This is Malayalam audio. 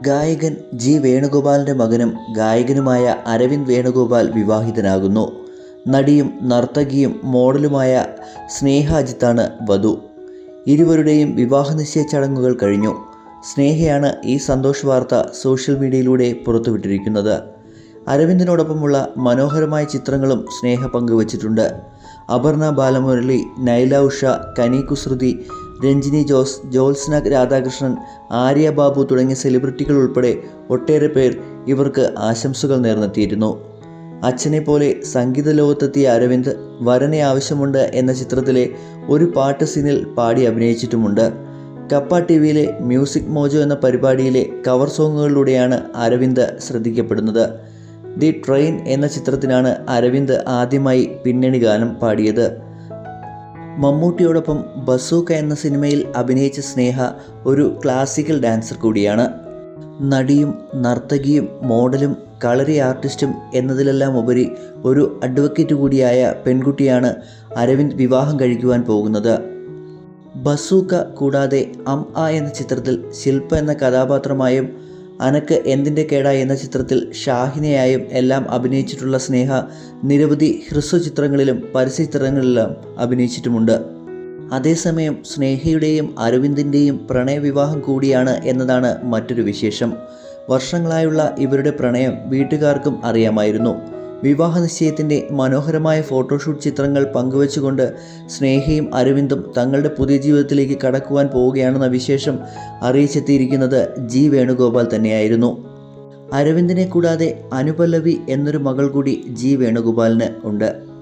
ഗായകൻ ജി വേണുഗോപാലിന്റെ മകനും ഗായകനുമായ അരവിന്ദ് വേണുഗോപാൽ വിവാഹിതനാകുന്നു. നടിയും നർത്തകിയും മോഡലുമായ സ്നേഹ അജിത്താണ് വധു. ഇരുവരുടെയും വിവാഹ നിശ്ചയ ചടങ്ങുകൾ കഴിഞ്ഞു. സ്നേഹയാണ് ഈ സന്തോഷ വാർത്ത സോഷ്യൽ മീഡിയയിലൂടെ പുറത്തുവിട്ടിരിക്കുന്നത്. അരവിന്ദിനോടൊപ്പമുള്ള മനോഹരമായ ചിത്രങ്ങളും സ്നേഹ പങ്കുവച്ചിട്ടുണ്ട്. അപർണ ബാലമുരളി നൈല ഉഷ കനി കുസൃതി രഞ്ജിനി ജോസ് ജോത്സ്ന രാധാകൃഷ്ണൻ ആര്യ ബാബു തുടങ്ങിയ സെലിബ്രിറ്റികൾ ഉൾപ്പെടെ ഒട്ടേറെ പേർ ഇവർക്ക് ആശംസകൾ നേർന്നെത്തിയിരുന്നു. അച്ഛനെ പോലെ സംഗീത ലോകത്തെത്തിയ അരവിന്ദ് വരനെ ആവശ്യമുണ്ട് എന്ന ചിത്രത്തിലെ ഒരു പാട്ട് സീനിൽ പാടി അഭിനയിച്ചിട്ടുമുണ്ട്. കപ്പ ടി വിയിലെ മ്യൂസിക് മോജോ എന്ന പരിപാടിയിലെ കവർ സോങ്ങുകളിലൂടെയാണ് അരവിന്ദ് ശ്രദ്ധിക്കപ്പെടുന്നത്. ദി ട്രെയിൻ എന്ന ചിത്രത്തിനാണ് അരവിന്ദ് ആദ്യമായി പിന്നണി ഗാനം പാടിയത്. മമ്മൂട്ടിയോടൊപ്പം ബസൂക്ക എന്ന സിനിമയിൽ അഭിനയിച്ച സ്നേഹ ഒരു ക്ലാസിക്കൽ ഡാൻസർ കൂടിയാണ്. നടിയും നർത്തകിയും മോഡലും കളരി ആർട്ടിസ്റ്റും എന്നതിലെല്ലാം ഉപരി ഒരു അഡ്വക്കേറ്റ് കൂടിയായ പെൺകുട്ടിയാണ് അരവിന്ദ് വിവാഹം കഴിക്കുവാൻ പോകുന്നത്. ബസൂക്ക കൂടാതെ അം ആ എന്ന ചിത്രത്തിൽ ശില്പ എന്ന കഥാപാത്രമായും അനക്ക് എന്തിന്റെ കേട എന്ന ചിത്രത്തിൽ ഷാഹിനയായും എല്ലാം അഭിനയിച്ചിട്ടുള്ള സ്നേഹ നിരവധി ഹ്രസ്വ ചിത്രങ്ങളിലും പരസ്യ ചിത്രങ്ങളിലും അഭിനയിച്ചിട്ടുമുണ്ട്. അതേസമയം സ്നേഹയുടെയും അരവിന്ദിന്റെയും പ്രണയവിവാഹം കൂടിയാണ് എന്നതാണ് മറ്റൊരു വിശേഷം. വർഷങ്ങളായുള്ള ഇവരുടെ പ്രണയം വീട്ടുകാർക്കും അറിയാമായിരുന്നു. വിവാഹ നിശ്ചയത്തിന്റെ മനോഹരമായ ഫോട്ടോഷൂട്ട് ചിത്രങ്ങൾ പങ്കുവച്ചുകൊണ്ട് സ്നേഹയും അരവിന്ദും തങ്ങളുടെ പുതിയ ജീവിതത്തിലേക്ക് കടക്കുവാൻ പോവുകയാണെന്ന വിശേഷം അറിയിച്ചെത്തിയിരിക്കുന്നത് ജി വേണുഗോപാൽ തന്നെയായിരുന്നു. അരവിന്ദിനെ കൂടാതെ അനുപല്ലവി എന്നൊരു മകൾ കൂടി ജി വേണുഗോപാലിന് ഉണ്ട്.